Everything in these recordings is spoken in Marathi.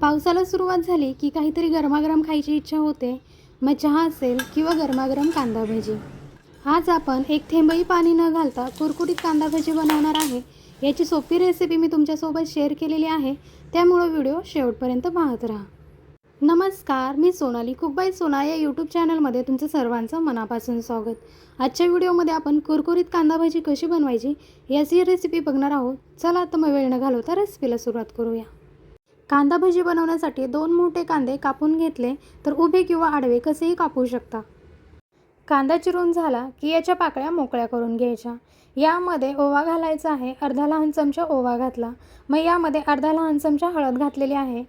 पावसाला सुरुवात झाली की काहीतरी गरमागरम खायची इच्छा होते. मग चहा असेल किंवा गरमागरम कांदा भजी. आज आपण एक थेंबही पाणी न घालता कुरकुरीत कांदा भजी बनवणार आहे. याची सोपी रेसिपी मी तुमच्यासोबत शेअर केलेली आहे. त्यामुळं व्हिडिओ शेवटपर्यंत पाहत राहा. नमस्कार मी सोनाली कुकबाई सोना या यूट्यूब चॅनलमध्ये तुमचं सर्वांचं मनापासून स्वागत. आजच्या व्हिडिओमध्ये आपण कुरकुरीत कांदा भाजी कशी बनवायची याची रेसिपी बघणार आहोत. चला आता मग वेळ न घालवता रेसिपीला सुरुवात करूया. कांदा भजी बनवण्यासाठी दोन मोठे कांदे कापून घेतले तर उभे किंवा आडवे कसेही कापू शकता. कांदा चिरून झाला की याच्या पाकळ्या मोकळ्या करून घ्यायच्या. यामध्ये ओवा घालायचा आहे अर्धा लहान चमचा ओवा घातला. मग यामध्ये अर्धा लहान चमचा हळद घातलेली आहे.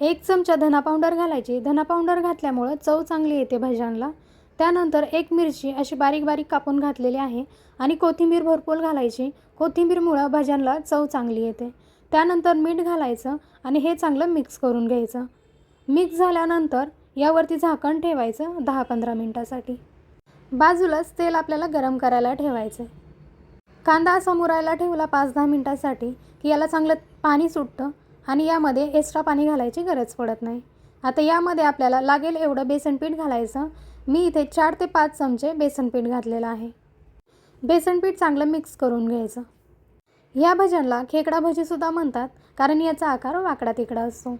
एक चमचा धना पावडर घालायची. धना पावडर घातल्यामुळं चव चांगली येते भाज्यांना. त्यानंतर एक मिरची अशी बारीक बारीक कापून घातलेली आहे आणि कोथिंबीर भरपूर घालायची. कोथिंबीरमुळं भाज्यांना चव चांगली येते. त्यानंतर मीठ घालायचं आणि हे चांगलं मिक्स करून घ्यायचं. मिक्स झाल्यानंतर यावरती झाकण ठेवायचं दहा पंधरा मिनटासाठी. बाजूलाच तेल आपल्याला गरम करायला ठेवायचं कांदा असा मुरायला ठेवला पाच दहा मिनटासाठी की याला चांगलं पाणी सुटतं आणि यामध्ये एक्स्ट्रा पाणी घालायची गरज पडत नाही. आता यामध्ये आपल्याला लागेल एवढं बेसन पीठ घालायचं. मी इथे चार ते पाच चमचे बेसन पीठ घातलेलं आहे. बेसन पीठ चांगलं मिक्स करून घ्यायचं. या भजनला खेकडा भजीसुद्धा म्हणतात कारण याचा आकार वाकडा तिकडा असतो.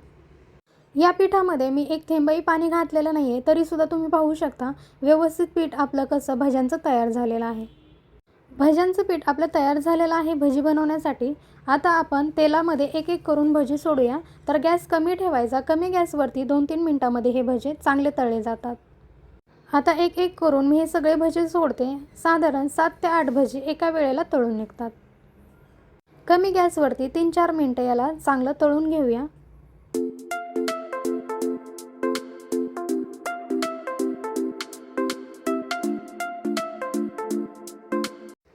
या पिठामध्ये मी एक थेंबही पाणी घातलेलं नाही आहे तरीसुद्धा तुम्ही पाहू शकता व्यवस्थित पीठ आपलं कसं भज्यांचं तयार झालेलं आहे. भज्यांचं पीठ आपलं तयार झालेलं आहे भजी बनवण्यासाठी. आता आपण तेलामध्ये एक एक करून भजी सोडूया. तर गॅस कमी ठेवायचा कमी गॅसवरती दोन तीन मिनटामध्ये हे भजे चांगले तळले जातात. आता एक एक करून मी हे सगळे भजे सोडते. साधारण सात ते आठ भजी एका वेळेला तळून निघतात. कमी गॅसवरती तीन चार मिनटं याला चांगलं तळून घेऊया.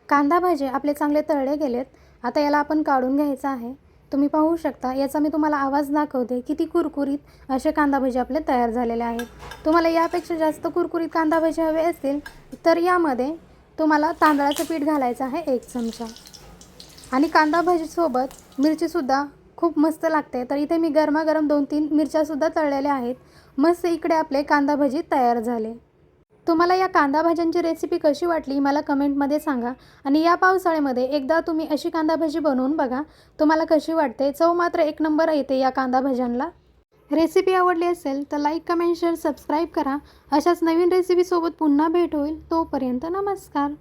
कांदा भाजी आपले चांगले तळले गेलेत. आता याला आपण काढून घ्यायचं आहे. तुम्ही पाहू शकता याचा मी तुम्हाला आवाज दाखवते किती कुरकुरीत असे कांदा भजी आपले तयार झालेले आहेत. तुम्हाला यापेक्षा जास्त कुरकुरीत कांदा भजी हवे असतील तर यामध्ये तुम्हाला तांदळाचं पीठ घालायचं आहे एक चमचा. आणि कांदा भजीसोबत मिरचीसुद्धा खूप मस्त लागते. तर इथे मी गरमागरम दोन तीन मिरच्यासुद्धा तळलेल्या आहेत. मस्त इकडे आपले कांदा भजी तयार झाले. तुम्हाला या कांदा भाज्यांची रेसिपी कशी वाटली मला कमेंटमध्ये सांगा. आणि या पावसाळ्यामध्ये एकदा तुम्ही अशी कांदा भजी बनवून बघा तुम्हाला कशी वाटते. चव मात्र एक नंबर येते या कांदा भाज्यांना. रेसिपी आवडली असेल तर लाईक कमेंट शेअर सबस्क्राईब करा. अशाच नवीन रेसिपीसोबत पुन्हा भेट होईल. तोपर्यंत नमस्कार.